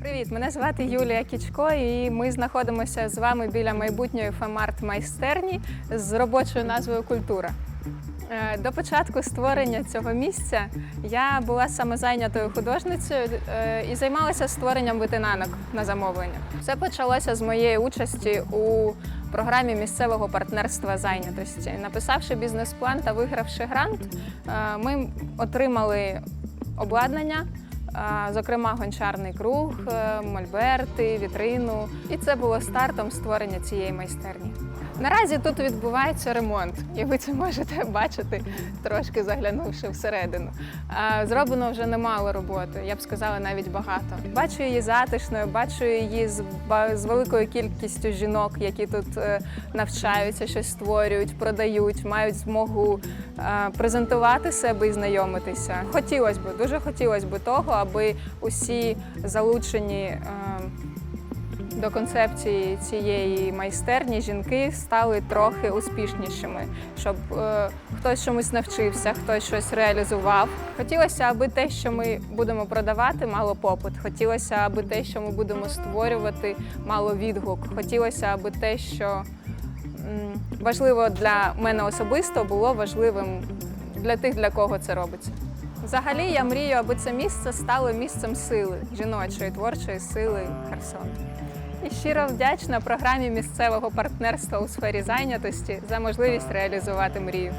Привіт, мене звати Юлія Кічко, і ми знаходимося з вами біля майбутньої фемарт майстерні з робочою назвою Культура. Е, До початку створення цього місця я була самозайнятою художницею е, і займалася створенням витинанок на замовлення. Все почалося з моєї участі у програмі місцевого партнерства зайнятості. Написавши бізнес-план та вигравши грант, е, ми отримали обладнання. Зокрема, гончарний круг, е, мольберти, вітрину. І це було стартом створення цієї майстерні. Наразі тут відбувається ремонт, і ви це можете бачити, трошки заглянувши всередину. Зроблено вже немало роботи, я б сказала, навіть багато. Бачу її затишною, бачу її з, великою кількістю жінок, які тут е, навчаються, щось створюють, продають, мають змогу презентувати себе і знайомитися. Хотілося б, дуже хотілося б того, аби усі залучені. е, до концепції цієї майстерні жінки стали трохи успішнішими, щоб е, хтось чомусь навчився, хтось щось реалізував. Хотілося, аби те, що ми будемо продавати, мало попит. Хотілося, аби те, що ми будемо створювати, мало відгук. Хотілося, аби те, що важливо для мене особисто, було важливим для тих, для кого це робиться. Взагалі, я мрію, аби це місце стало місцем сили, жіночої творчої сили Херсону. І щиро вдячна програмі місцевого партнерства у сфері зайнятості за можливість реалізувати мрію.